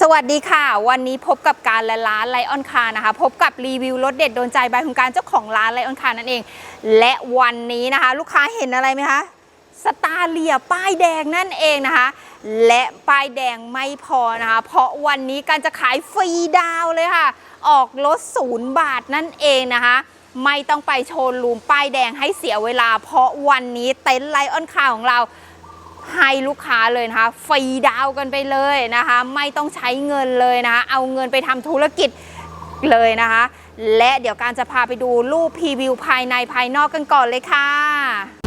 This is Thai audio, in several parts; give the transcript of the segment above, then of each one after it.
สวัสดีค่ะ วันนี้พบกับการและร้านไลออนคานะคะ พบกับรีวิวรถเด็ดโดนใจใบของการเจ้าของร้านไลออนคานั่นเอง และวันนี้นะคะ ลูกค้าเห็นอะไรไหมคะสตาร์เลียป้ายแดงนั่นเองนะคะ และป้ายแดงไม่พอนะคะ เพราะวันนี้การจะขายฟรีดาวเลยค่ะ ออกรถศูนย์บาทนั่นเองนะคะไม่ต้องไปโชว์รูมป้ายแดงให้เสียเวลา เพราะวันนี้เต็นท์ไลออนคาของเรา ให้ลูกค้าเลยนะคะฟรีดาวกันไปเลยนะคะ ไม่ต้องใช้เงินเลยนะคะเอาเงินไปทำธุรกิจเลยนะคะ และเดี๋ยวการจะพาไปดูรูปพรีวิวภายในภายนอกกันก่อนเลยค่ะ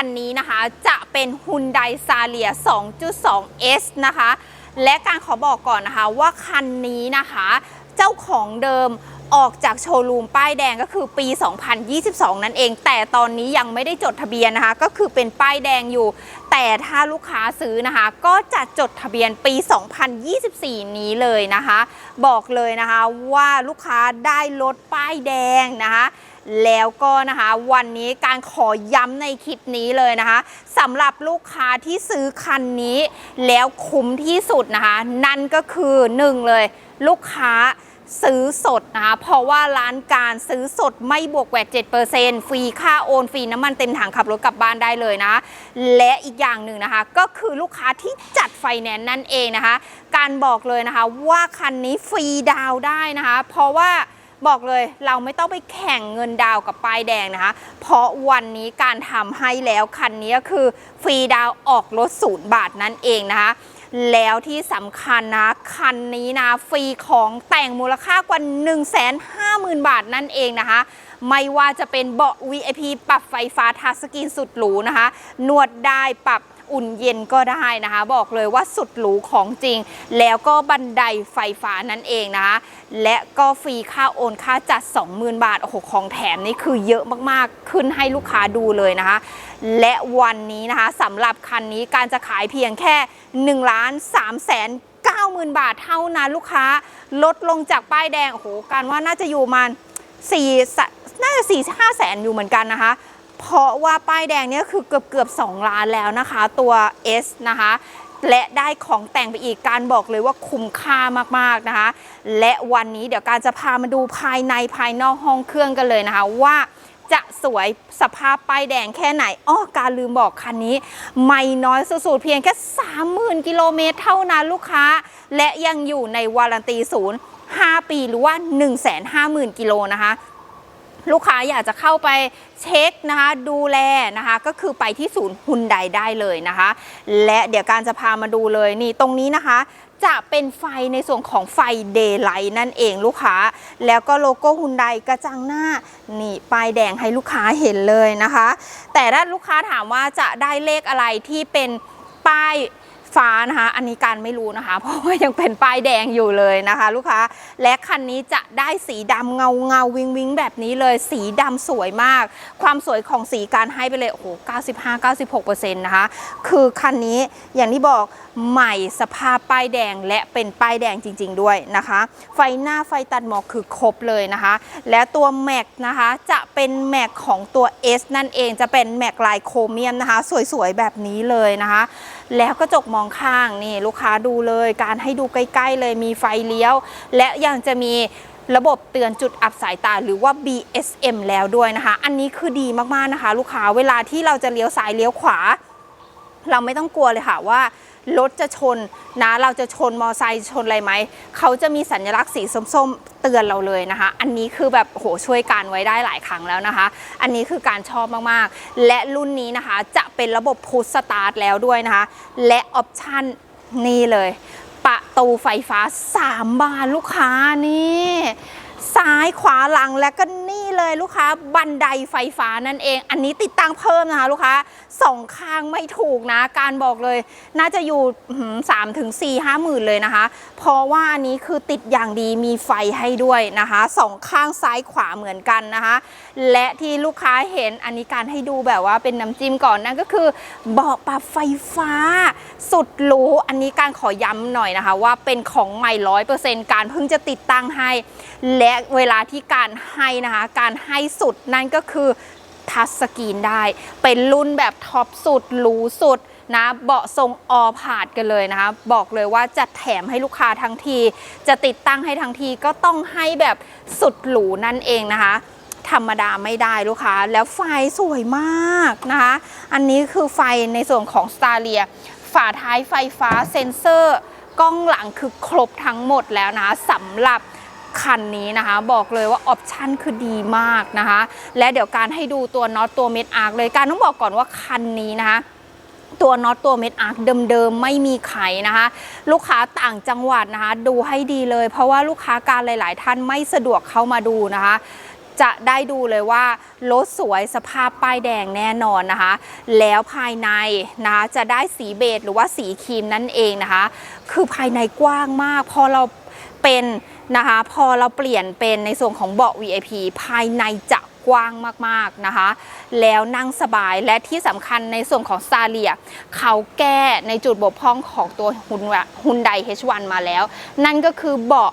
คันนี้นะคะจะเป็น Hyundai s a l i a 2.2S นะคะ และการขอบอกก่อนนะคะว่าคันนี้นะคะ เจ้าของเดิมออกจากโชว์รูมป้ายแดงก็คือปี 2022 นั่นเอง แต่ตอนนี้ยังไม่ได้จดทะเบียนนะคะ ก็คือเป็นป้ายแดงอยู่ แต่ถ้าลูกค้าซื้อนะคะ ก็จะจดทะเบียนปี 2024 นี้เลยนะคะ บอกเลยนะคะว่าลูกค้าได้รถป้ายแดงนะคะ แล้วก็นะคะวันนี้การขอย้ำในคลิปนี้เลยนะคะสำหรับลูกค้าที่ซื้อคันนี้ แล้วคุ้มที่สุดนะคะ นั่นก็คือหนึ่งเลย ลูกค้าซื้อสดนะคะ เพราะว่าร้านการซื้อสดไม่บวกแวด7%ฟรีค่าโอนฟรีน้ำมันเต็มถังขับรถกลับบ้านได้เลยนะ และอีกอย่างหนึ่งนะคะ ก็คือลูกค้าที่จัดไฟแนนซ์นั่นเองนะคะ การบอกเลยนะคะว่าคันนี้ฟรีดาวได้นะคะ เพราะว่า บอกเลยเราไม่ต้องไปแข่งเงินดาวกับป้ายแดงนะคะ เพราะวันนี้การทำให้แล้วคันนี้คือฟรีดาวออกรถศูนย์บาทนั่นเองนะคะแล้วที่สำคัญนะ คันนี้นะ ฟรีของแต่งมูลค่ากว่า 150,000 บาทนั่นเองนะคะ ไม่ว่าจะเป็นเบาะ VIP ปรับไฟฟ้าทัชสกรีนสุดหรูนะคะ นวดได้ปรับ อุ่นเย็นก็ได้นะคะ บอกเลยว่าสุดหรูของจริง แล้วก็บันไดไฟฟ้านั่นเองนะคะ และก็ฟรีค่าโอนค่าจัด 20,000 บาทโอ้โหของแถมนี่คือเยอะมากๆขึ้นให้ลูกค้าดูเลยนะคะ และวันนี้นะคะสำหรับคันนี้การจะขายเพียงแค่1ล้าน3แสน90,000 บาทเท่านั้นลูกค้าลดลงจากป้ายแดงโอ้โหการว่าน่าจะอยู่มัน4สน่าจะ4 5แสนอยู่เหมือนกันนะคะ เพราะว่าป้ายแดงเนี่ยคือเกือบเกือบ2ล้านแล้วนะคะ ตัว S นะคะและได้ของแต่งไปอีกการบอกเลยว่าคุ้มค่ามากๆนะคะ และวันนี้เดี๋ยวการจะพามาดูภายในภายนอกห้องเครื่องกันเลยนะคะว่าจะสวยสภาพป้ายแดงแค่ไหนอ้อการลืมบอกคันนี้ ไม่น้อยสุดๆเพียงแค่ 30,000 กิโลเมตรเท่านั้นลูกค้า และยังอยู่ในวารันตีศูนย์5ปีหรือว่า 150,000 กิโลนะคะ ลูกค้าอยากจะเข้าไปเช็คนะคะดูแลนะคะก็คือไปที่ศูนย์ฮุนไดได้เลยนะคะ และเดี๋ยวการจะพามาดูเลยนี่ตรงนี้นะคะ จะเป็นไฟในส่วนของไฟเดย์ไลท์นั่นเองลูกค้า แล้วก็โลโก้ฮุนไดกระจังหน้านี่ป้ายแดงให้ลูกค้าเห็นเลยนะคะ แต่ถ้าลูกค้าถามว่าจะได้เลขอะไรที่เป็นป้าย ฟ้านะคะ อันนี้การไม่รู้นะคะ เพราะว่ายังเป็นป้ายแดงอยู่เลยนะคะ ลูกค้า และคันนี้จะได้สีดำเงาเงาวิงวิงแบบนี้เลย สีดำสวยมาก ความสวยของสีการให้ไปเลย โอ้โห 95-96%นะคะ คือคันนี้อย่างที่บอก ใหม่สภาพป้ายแดงและเป็นป้ายแดงจริง ๆ ด้วยนะคะ ไฟหน้าไฟตัดหมอกคือครบเลยนะคะ และตัวแม็กนะคะจะเป็นแม็กของตัว S นั่นเองจะเป็นแม็กลายโครเมียมนะคะ สวยๆ แบบนี้เลยนะคะ แล้วกระจกมองข้างนี่ลูกค้าดูเลยการให้ดูใกล้ๆเลยมีไฟเลี้ยว และยังจะมีระบบเตือนจุดอับสายตาหรือว่า BSM แล้วด้วยนะคะ อันนี้คือดีมากๆนะคะ ลูกค้าเวลาที่เราจะเลี้ยวซ้ายเลี้ยวขวา เราไม่ต้องกลัวเลยค่ะว่า รถจะชนนะเราจะชนมอไซค์ชนอะไรไหม เขาจะมีสัญลักษณ์สีส้มๆ เตือนเราเลยนะคะ อันนี้คือแบบโหช่วยการไว้ได้หลายครั้งแล้วนะคะ อันนี้คือการชอบมากๆ และรุ่นนี้นะคะจะเป็นระบบพุชสตาร์ทแล้วด้วยนะคะ และออปชั่นนี่เลย ประตูไฟฟ้า 3 บานลูกค้านี่ ซ้ายขวาหลังและก็น เลยลูกค้าบันไดไฟฟ้านั่นเอง อันนี้ติดตั้งเพิ่มนะคะลูกค้าสองข้างไม่ถูกนะ การบอกเลยน่าจะอยู่สามถึงสี่ห้าหมื่นเลยนะคะ เพราะว่าอันนี้คือติดอย่างดีมีไฟให้ด้วยนะคะสองข้างซ้ายขวาเหมือนกันนะคะ และที่ลูกค้าเห็นอันนี้การให้ดูแบบว่าเป็นน้ำจิ้มก่อนนั่นก็คือเบาะปรับไฟฟ้า สุดหรูอันนี้การขอย้ำหน่อยนะคะ ว่าเป็นของใหม่ร้อยเปอร์เซ็นต์การเพิ่งจะติดตั้งให้ และเวลาที่การให้นะคะ การให้สุดนั่นก็คือทัชสกรีนได้ เป็นรุ่นแบบท็อปสุดหรูสุดนะเบาะทรงออพาดกันเลยนะคะ บอกเลยว่าจะแถมให้ลูกค้าทั้งที จะติดตั้งให้ทั้งทีก็ต้องให้แบบสุดหรูนั่นเองนะคะ ธรรมดาไม่ได้ลูกค้า แล้วไฟสวยมากนะคะ อันนี้คือไฟในส่วนของ s t a r l i a ฝาท้ายไฟฟ้าเซ็นเซอร์ กล้องหลังคือครบทั้งหมดแล้วนะะสำหรับคันนี้นะคะ บอกเลยว่าออปชันคือดีมากนะคะ และเดี๋ยวการให้ดูตัวน็อตตัวเม็ดอาร์คเลยการต้องบอกก่อนว่าคันนี้นะคะตัวน็อตตัวเม็ดอาร์คเดิมๆไม่มีไขนะคะ ลูกค้าต่างจังหวัดนะคะ ดูให้ดีเลย เพราะว่าลูกค้าการหลาย ๆ ท่านไม่สะดวกเข้ามาดูนะคะ จะได้ดูเลยว่ารถสวยสภาพป้ายแดงแน่นอนนะคะ แล้วภายในนะคะจะได้สีเบจหรือว่าสีครีมนั่นเองนะคะ คือภายในกว้างมาก พอเราเป็นนะคะ พอเราเปลี่ยนเป็นในส่วนของเบาะ VIP ภายในจะกว้างมากๆนะคะ แล้วนั่งสบายและที่สำคัญในส่วนของซาเลียเขาแก้ในจุดบกพร่องของตัวฮุนได H1 มาแล้ว นั่นก็คือเบาะ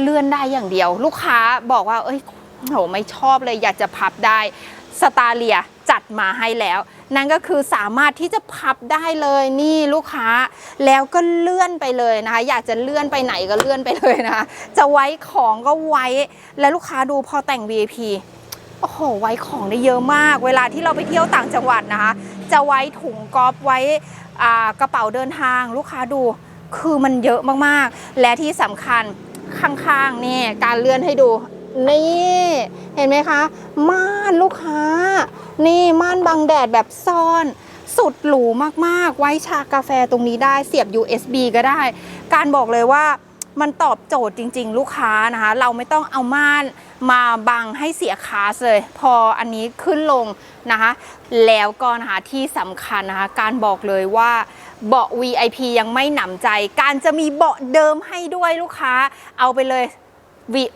เลื่อนได้อย่างเดียว ลูกค้าบอกว่าเอ้ย โหไม่ชอบเลยอยากจะพับได้สตาเลียจัดมาให้แล้ว นั่นก็คือสามารถที่จะพับได้เลยนี่ลูกค้า แล้วก็เลื่อนไปเลยนะคะ อยากจะเลื่อนไปไหนก็เลื่อนไปเลยนะคะจะไว้ของก็ไว้ และลูกค้าดูพอแต่ง VIP โอ้โห ไว้ของได้เยอะมาก เวลาที่เราไปเที่ยวต่างจังหวัดนะคะ จะไว้ถุงกอล์ฟไว้กระเป๋าเดินทาง ลูกค้าดูคือมันเยอะมากๆ และที่สำคัญข้างๆนี่การเลื่อนให้ดู นี่เห็นไหมคะ ม่านลูกค้า นี่ม่านบังแดดแบบซ่อน สุดหรูมากๆ ไว้ชากาแฟตรงนี้ได้เสียบ USB ก็ได้ การบอกเลยว่ามันตอบโจทย์จริง ๆ ลูกค้านะคะ เราไม่ต้องเอาม่านมาบังให้เสียคาสเลย พออันนี้ขึ้นลงนะคะ แล้วก็นะคะที่สำคัญนะคะ การบอกเลยว่าเบาะ VIP ยังไม่หนำใจ การจะมีเบาะเดิมให้ด้วยลูกค้า เอาไปเลย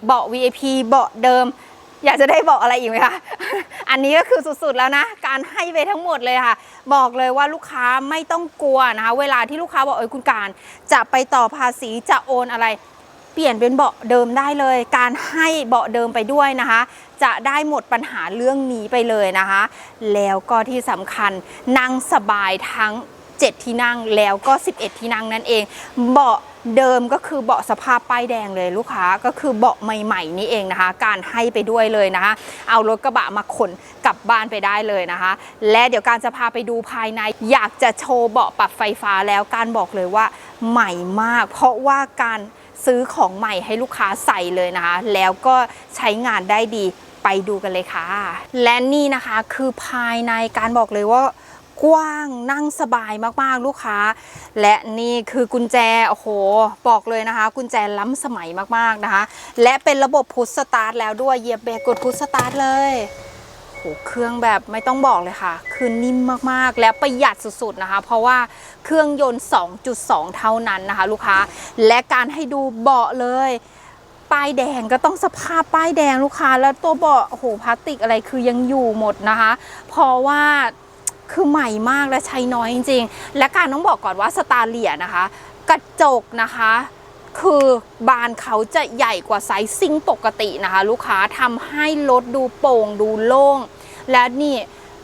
เบาะ VIP เบาะเดิม อยากจะได้เบาะอะไรอีกไหมคะ อันนี้ก็คือสุดๆแล้วนะ การให้ไปทั้งหมดเลยค่ะ บอกเลยว่าลูกค้าไม่ต้องกลัวนะคะ เวลาที่ลูกค้าบอกเอ้ยคุณการ จะไปต่อภาษีจะโอนอะไรเปลี่ยนเป็นเบาะเดิมได้เลย การให้เบาะเดิมไปด้วยนะคะ จะได้หมดปัญหาเรื่องนี้ไปเลยนะคะ แล้วก็ที่สำคัญนั่งสบายทั้ง 7 ที่นั่งแล้วก็ 11 ที่นั่งนั่นเอง เบาะ เดิมก็คือเบาะสภาพป้ายแดงเลยลูกค้าก็คือเบาะใหม่ ๆ นี่เองนะคะ การให้ไปด้วยเลยนะคะ เอารถกระบะมาขนกลับบ้านไปได้เลยนะคะ และเดี๋ยวการจะพาไปดูภายใน อยากจะโชว์เบาะปรับไฟฟ้าแล้วการบอกเลยว่าใหม่มาก เพราะว่าการซื้อของใหม่ให้ลูกค้าใส่เลยนะคะ แล้วก็ใช้งานได้ดีไปดูกันเลยค่ะ และนี่นะคะคือภายในการบอกเลยว่า กว้างนั่งสบายมากๆลูกค้า และนี่คือกุญแจโอ้โหบอกเลยนะคะ กุญแจล้ำสมัยมากๆนะคะ และเป็นระบบพุชสตาร์ทแล้วด้วยเหยียบเบรกกดพุชสตาร์ทเลยโหเครื่องแบบไม่ต้องบอกเลยค่ะ คือนิ่มมากๆ และประหยัดสุดๆนะคะ เพราะว่าเครื่องยนต์ 2.2 เท่านั้นนะคะ ลูกค้า และการให้ดูเบาะเลยป้ายแดงก็ต้องสภาพป้ายแดงลูกค้า แล้วตัวเบาะโอ้โหพลาสติกอะไรคือยังอยู่หมดนะคะ เพราะว่า คือใหม่มากและใช้น้อยจริง ๆ และการต้องบอกก่อนว่าสตาร์เลียนะคะ กระจกนะคะ คือบานเขาจะใหญ่กว่าไซส์ซิ่งปกตินะคะ ลูกค้าทำให้รถดูโปร่งดูโล่ง และนี่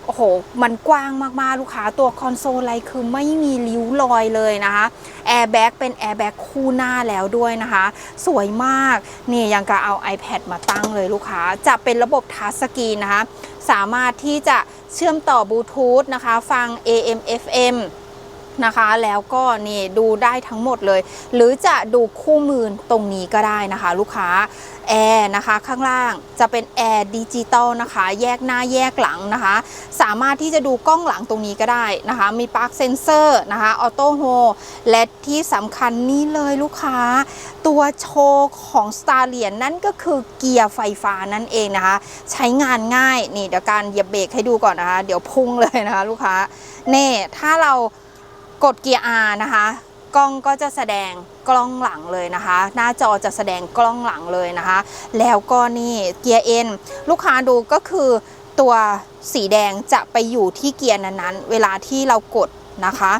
โอ้โห มันกว้างมากๆ ลูกค้าตัวคอนโซลอะไรคือไม่มีริ้วรอยเลยนะคะแอร์แบ็กเป็นแอร์แบ็กคู่หน้าแล้วด้วยนะคะ สวยมาก นี่ยังกะเอา iPad มาตั้งเลยลูกค้า จะเป็นระบบทัชสกรีนนะคะ สามารถที่จะเชื่อมต่อบลูทูธนะคะ ฟัง AM FM นะคะ แล้วก็นี่ดูได้ทั้งหมดเลย หรือจะดูคู่มือตรงนี้ก็ได้นะคะ ลูกค้าแอร์นะคะข้างล่างจะเป็นแอร์ดิจิตอลนะคะ แยกหน้าแยกหลังนะคะ สามารถที่จะดูกล้องหลังตรงนี้ก็ได้นะคะ มีปลั๊กเซนเซอร์นะคะออโต้โฮและที่สำคัญนี่เลยลูกค้า ตัวโชว์ของ s t a r l i o n นั่นก็คือเกียร์ไฟฟ้านั่นเองนะคะ ใช้งานง่ายนี่เดี๋ยวการเหยียบเบรกให้ดูก่อนนะคะ เดี๋ยวพุ่งเลยนะคะ ลูกค้าเน่ถ้าเรา กดเกียร์ R นะคะ กล้องก็จะแสดงกล้องหลังเลยนะคะ หน้าจอจะแสดงกล้องหลังเลยนะคะ แล้วก็นี่เกียร์ N ลูกค้าดูก็คือตัวสีแดงจะไปอยู่ที่เกียร์นั้นๆ เวลาที่เรากดนะคะ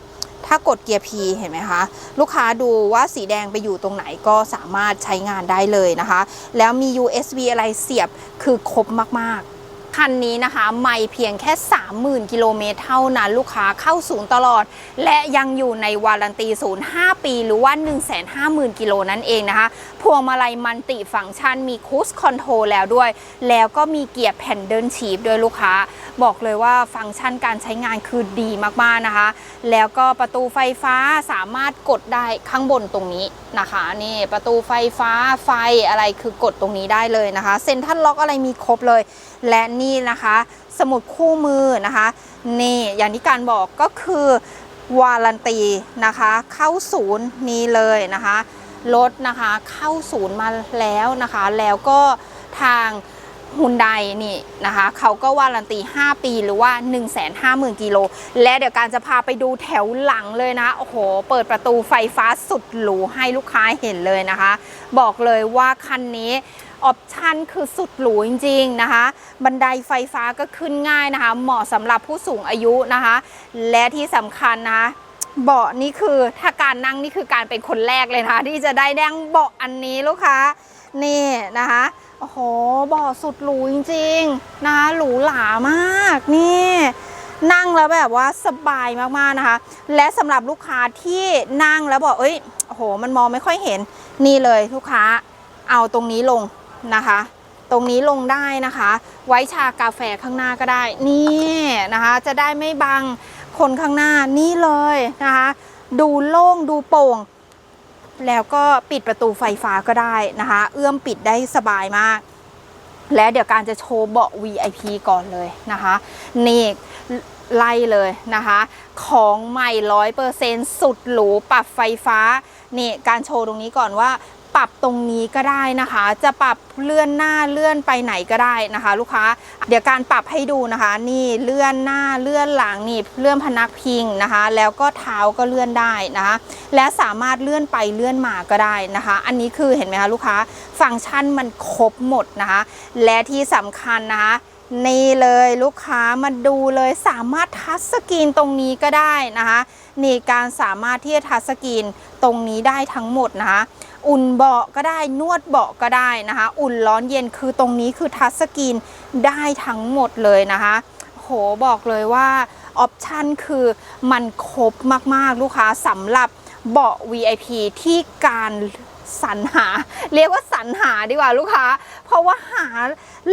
ถ้ากดเกียร์ P เห็นไหมคะ ลูกค้าดูว่าสีแดงไปอยู่ตรงไหนก็สามารถใช้งานได้เลยนะคะ แล้วมี USB อะไรเสียบคือครบมากๆ คันนี้นะคะ ไม่เพียงแค่ 30,000 กิโลเมตรเท่านั้นลูกค้าเข้าศูนย์ตลอด และยังอยู่ในวารันตีศูนย์5ปีหรือว่า 150,000 กิโลนั่นเองนะคะพวงมาลัยมันติฟังก์ชันมีคูสคอนโทรลแล้วด้วย แล้วก็มีเกียร์แผ่นเดินชีพด้วยลูกค้า บอกเลยว่าฟังก์ชันการใช้งานคือดีมากๆนะคะ แล้วก็ประตูไฟฟ้าสามารถกดได้ข้างบนตรงนี้นะคะนี่ประตูไฟฟ้าไฟอะไรคือกดตรงนี้ได้เลยนะคะเซ็นทรัลล็อกอะไรมีครบเลย และนี่นะคะ สมุดคู่มือนะคะนี่อย่างที่การบอกก็คือวารันตีนะคะ เข้าศูนย์นี้เลยนะคะรถนะคะเข้าศูนย์มาแล้วนะคะ แล้วก็ทาง ฮุนไดนี่นะคะเขาก็วารันตี 5 ปีหรือว่า 150,000 กิโล และเดี๋ยวการจะพาไปดูแถวหลังเลยนะ โอ้โห เปิดประตูไฟฟ้าสุดหรูให้ลูกค้าเห็นเลยนะคะ บอกเลยว่าคันนี้ออปชันคือสุดหรูจริง ๆ นะคะ บันไดไฟฟ้าก็ขึ้นง่ายนะคะ เหมาะสำหรับผู้สูงอายุนะคะ และที่สำคัญนะเบาะนี่คือถ้าการนั่งนี่คือการเป็นคนแรกเลยนะคะที่จะได้นั่งเบาะอันนี้ลูกค้านี่นะคะ โอ้โหบาะสุดหรูจริงๆนะคะหรูหรามากนี่นั่งแล้วแบบว่าสบายมากๆนะคะ และสำหรับลูกค้าที่นั่งแล้วบอกเอ้ยโอ้โห มันมองไม่ค่อยเห็นนี่เลยลูกค้าเอาตรงนี้ลงนะคะ ตรงนี้ลงได้นะคะ ไว้ชากาแฟข้างหน้าก็ได้ นี่นะคะ จะได้ไม่บังคนข้างหน้านี่เลยนะคะ ดูโล่งดูโปร่ง แล้วก็ปิดประตูไฟฟ้าก็ได้นะคะ เอื้อมปิดได้สบายมาก และเดี๋ยวการจะโชว์เบาะ VIP ก่อนเลยนะคะ นี่ไล่เลยนะคะ ของใหม่ร้อยเปอร์เซ็นสุดหรูปรับไฟฟ้านี่การโชว์ตรงนี้ก่อนว่า ปรับตรงนี้ก็ได้นะคะ จะปรับเลื่อนหน้าเลื่อนไปไหนก็ได้นะคะ ลูกค้า เดี๋ยวการปรับให้ดูนะคะ นี่เลื่อนหน้าเลื่อนหลังนี่เลื่อนพนักพิงนะคะ แล้วก็เท้าก็เลื่อนได้นะคะ และสามารถเลื่อนไปเลื่อนมาก็ได้นะคะ อันนี้คือเห็นไหมคะลูกค้า ฟังก์ชันมันครบหมดนะคะ และที่สำคัญนะคะ นี่เลยลูกค้ามาดูเลยสามารถทัชสกรีนตรงนี้ก็ได้นะคะนี่การสามารถที่จะทัชสกรีนตรงนี้ได้ทั้งหมดนะคะอุ่นเบาะก็ได้นวดเบาะก็ได้นะคะ อุ่นร้อนเย็นคือตรงนี้คือทัชสกรีนได้ทั้งหมดเลยนะคะโหบอกเลยว่าออปชันคือมันครบมากๆลูกค้าสำหรับเบาะ VIP ที่การ สรรหา เรียกว่าสรรหาดีกว่าลูกค้า เพราะว่าหา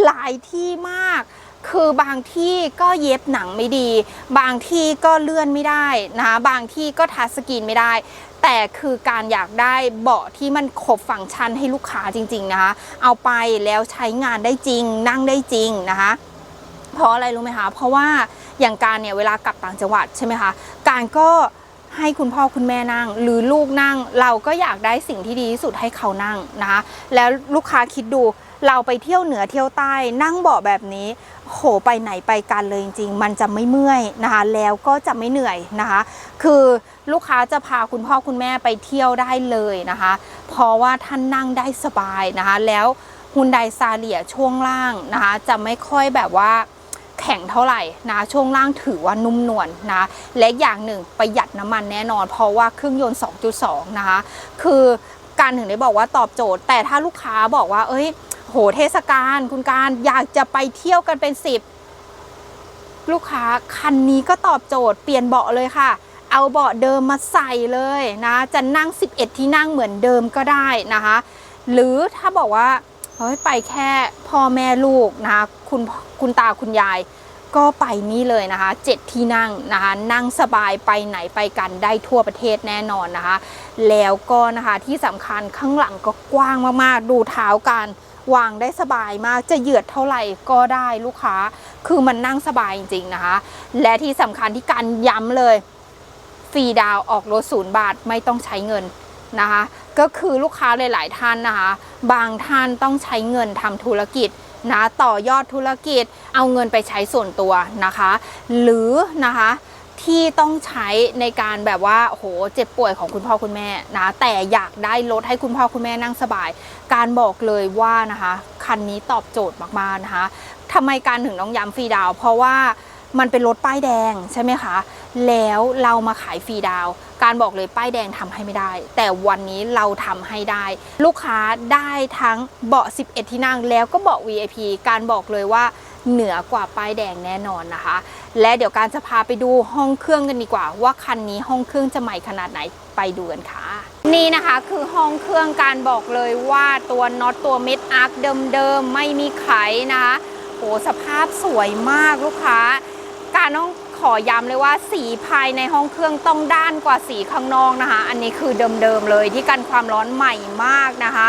หลายที่มาก คือบางที่ก็เย็บหนังไม่ดี บางที่ก็เลื่อนไม่ได้นะบางที่ก็ทัสกีนไม่ได้ แต่คือการอยากได้เบาะที่มันครบฟังก์ชันให้ลูกค้าจริงๆนะคะเอาไปแล้วใช้งานได้จริง นั่งได้จริงนะคะเพราะอะไรรู้ไหมคะ เพราะว่าอย่างการเนี่ยเวลากลับต่างจังหวัดใช่ไหมคะ การก็ ให้คุณพ่อคุณแม่นั่ง หรือลูกนั่ง เราก็อยากได้สิ่งที่ดีที่สุดให้เขานั่งนะคะแล้วลูกค้าคิดดูเราไปเที่ยวเหนือเที่ยวใต้ นั่งเบาะแบบนี้โหไปไหนไปกันเลยจริงๆ มันจะไม่เมื่อยนะคะแล้วก็จะไม่เหนื่อยนะคะ คือลูกค้าจะพาคุณพ่อคุณแม่ไปเที่ยวได้เลยนะคะ เพราะว่าท่านนั่งได้สบายนะคะ แล้วฮุนไดซาเลียช่วงล่างนะคะ จะไม่ค่อยแบบว่า แข็งเท่าไหร่นะช่วงล่างถือว่านุ่มนวลนะและอย่างหนึ่งประหยัดน้ำมันแน่นอน เพราะว่าเครื่องยนต์ 2.2 นะคะคือการถึงได้บอกว่าตอบโจทย์ แต่ถ้าลูกค้าบอกว่า เอ้ย โหเทศกาลคุณการอยากจะไปเที่ยวกันเป็น 10 ลูกค้าคันนี้ก็ตอบโจทย์เปลี่ยนเบาะเลยค่ะ เอาเบาะเดิมมาใส่เลยนะ จะนั่ง 11 ที่นั่งเหมือนเดิมก็ได้นะคะ หรือถ้าบอกว่า เฮ้ยไปแค่พ่อแม่ลูกนะคะคุณคุณตาคุณยายก็ไปนี่เลยนะคะเจ็ดที่นั่งนะคะนั่งสบายไปไหนไปกันได้ทั่วประเทศแน่นอนนะคะ แล้วก็นะคะที่สำคัญข้างหลังก็กว้างมากๆ ดูเท้ากันวางได้สบายมากจะเหยือดเท่าไหร่ก็ได้ลูกค้า คือมันนั่งสบายจริงๆนะคะ และที่สำคัญที่การย้ำเลยฟรีดาวออกรถศูนย์บาทไม่ต้องใช้เงินนะคะ ก็คือลูกค้าหลาย ๆ ท่านนะคะ บางท่านต้องใช้เงินทำธุรกิจนะต่อยอดธุรกิจเอาเงินไปใช้ส่วนตัวนะคะ หรือนะคะที่ต้องใช้ในการแบบว่าโหเจ็บป่วยของคุณพ่อคุณแม่นะแต่อยากได้รถให้คุณพ่อคุณแม่นั่งสบาย การบอกเลยว่านะคะคันนี้ตอบโจทย์มากๆนะคะทำไมการถึงต้องย้ำฟรีดาว เพราะว่ามันเป็นรถป้ายแดงใช่ไหมคะ แล้วเรามาขายฟรีดาว การบอกเลยป้ายแดงทำให้ไม่ได้ แต่วันนี้เราทำให้ได้ ลูกค้าได้ทั้งเบาะ 11 ที่นั่งแล้วก็เบาะ VIP การบอกเลยว่าเหนือกว่าป้ายแดงแน่นอนนะคะ และเดี๋ยวการจะพาไปดูห้องเครื่องกันดีกว่า ว่าคันนี้ห้องเครื่องจะใหม่ขนาดไหนไปดูกันค่ะ นี่นะคะคือห้องเครื่องการบอกเลยว่าตัวน็อตตัวเม็ดอาร์คเดิมๆไม่มีไขนะคะโหสภาพสวยมากลูกค้า การต้อง ขอย้ำเลยว่าสีภายในห้องเครื่องต้องด้านกว่าสีข้างนอกนะคะ อันนี้คือเดิมๆเลยที่กันความร้อนใหม่มากนะคะ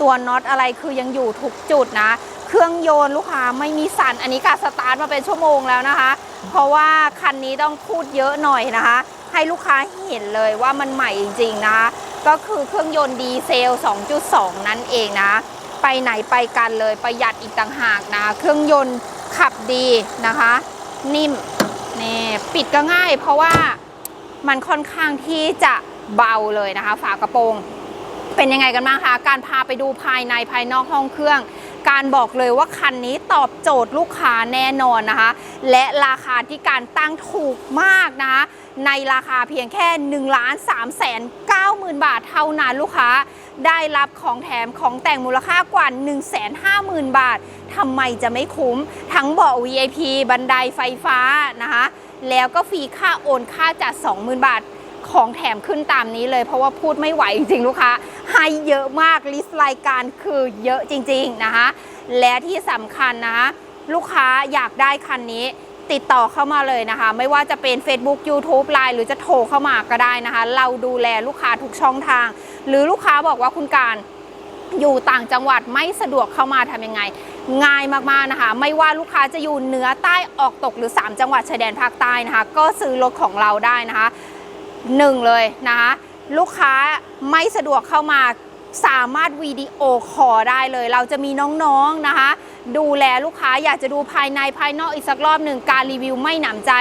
ตัวน็อตอะไรคือยังอยู่ทุกจุดนะ เครื่องยนต์ลูกค้าไม่มีสั่นอันนี้กาสตาร์ทมาเป็นชั่วโมงแล้วนะคะ เพราะว่าคันนี้ต้องพูดเยอะหน่อยนะคะ ให้ลูกค้าเห็นเลยว่ามันใหม่จริงๆนะคะก็คือเครื่องยนต์ดีเซล 2.2 นั่นเองนะ ไปไหนไปกันเลยประหยัดอีกต่างหากนะ เครื่องยนต์ขับดีนะคะ นิ่ม นี่ปิดก็ง่ายเพราะว่ามันค่อนข้างที่จะเบาเลยนะคะ ฝากระโปรง เป็นยังไงกันบ้างคะ การพาไปดูภายในภายนอกห้องเครื่อง การบอกเลยว่าคันนี้ตอบโจทย์ลูกค้าแน่นอนนะคะ และราคาที่การตั้งถูกมากนะคะในราคาเพียงแค่1นึ่งล้านสามแสนเก้าหมื่นบาทเท่านั้นลูกค้า ได้รับของแถมของแต่งมูลค่ากว่า 1 5 0 0 0 0 บาททำไมจะไม่คุ้ม ทั้งเบาะ VIP บันไดไฟฟ้านะคะ แล้วก็ฟรีค่าโอนค่าจัด 20,000 บาทของแถมขึ้นตามนี้เลยเพราะว่าพูดไม่ไหวจริงๆ ลูกค้า ให้เยอะมากลิสต์รายการคือเยอะจริงๆนะคะ และที่สำคัญนะคะลูกค้าอยากได้คันนี้ติดต่อเข้ามาเลยนะคะ ไม่ว่าจะเป็น Facebook YouTube Line หรือจะโทรเข้ามาก็ได้นะคะ เราดูแลลูกค้าทุกช่องทาง หรือลูกค้าบอกว่าคุณการอยู่ต่างจังหวัดไม่สะดวกเข้ามาทำยังไง ง่ายมากๆนะคะ ไม่ว่าลูกค้าจะอยู่เหนือใต้ออกตกหรือ 3 จังหวัดชายแดนภาคใต้นะคะ ก็ซื้อรถของเราได้นะคะหนึ่งเลยนะคะ ลูกค้าไม่สะดวกเข้ามาสามารถวิดีโอคอลได้เลย เราจะมีน้องๆนะคะ ดูแลลูกค้าอยากจะดูภายในภายนอกอีกสักรอบหนึ่งการรีวิวไม่หนำใจ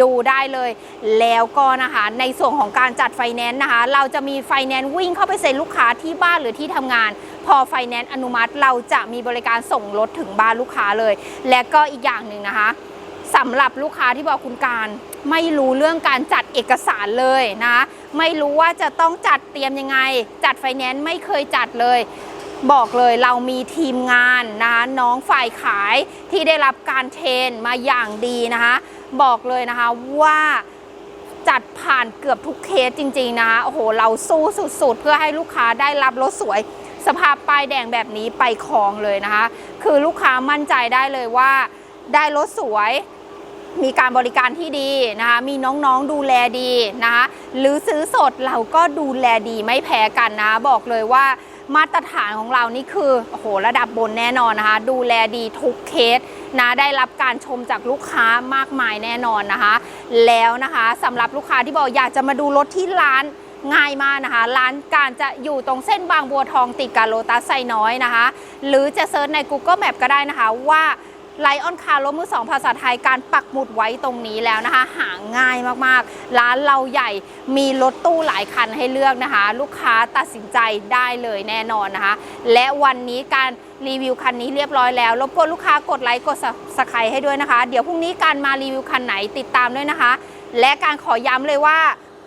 ดูได้เลย แล้วก็นะคะในส่วนของการจัดไฟแนนซ์นะคะ เราจะมีไฟแนนซ์วิ่งเข้าไปเซ็นลูกค้าที่บ้านหรือที่ทำงาน พอไฟแนนซ์อนุมัติเราจะมีบริการส่งรถถึงบ้านลูกค้าเลย และก็อีกอย่างหนึ่งนะคะ สำหรับลูกค้าที่บอกคุณการไม่รู้เรื่องการจัดเอกสารเลยนะคะไม่รู้ว่าจะต้องจัดเตรียมยังไง จัดไฟแนนซ์ไม่เคยจัดเลยบอกเลยเรามีทีมงานนะคะน้องฝ่ายขายที่ได้รับการเทรนมาอย่างดีนะคะบอกเลยนะคะว่าจัดผ่านเกือบทุกเคสจริงๆนะคะโอ้โหเราสู้สุดๆ เพื่อให้ลูกค้าได้รับรถสวย สภาพป้ายแดงแบบนี้ไปครองเลยนะคะ คือลูกค้ามั่นใจได้เลยว่าได้รถสวย มีการบริการที่ดีนะคะมีน้องๆดูแลดีนะคะหรือซื้อสดเราก็ดูแลดีไม่แพ้กันนะ บอกเลยว่ามาตรฐานของเรานี่คือโอ้โหระดับบนแน่นอนนะคะ ดูแลดีทุกเคสนะได้รับการชมจากลูกค้ามากมายแน่นอนนะคะ แล้วนะคะสำหรับลูกค้าที่บอกอยากจะมาดูรถที่ร้านง่ายมากนะคะ ร้านการจะอยู่ตรงเส้นบางบัวทองติดกับโลตัสไซน้อยนะคะ หรือจะเซิร์ชใน Google Map ก็ได้นะคะว่า ไลออนคาร์รถมือสองภาษาไทยการปักหมุดไว้ตรงนี้แล้วนะคะ หาง่ายมากๆ ร้านเราใหญ่มีรถตู้หลายคันให้เลือกนะคะ ลูกค้าตัดสินใจได้เลยแน่นอนนะคะ และวันนี้การรีวิวคันนี้เรียบร้อยแล้ว รบกวนลูกค้ากดไลค์กดสไครให้ด้วยนะคะ เดี๋ยวพรุ่งนี้การมารีวิวคันไหนติดตามด้วยนะคะ และการขอย้ำเลยว่า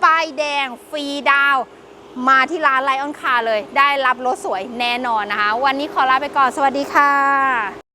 ป้ายแดงฟรีดาวมาที่ร้านไลออนคาร์เลย ได้รับรถสวยแน่นอนนะคะ วันนี้ขอลาไปก่อนสวัสดีค่ะ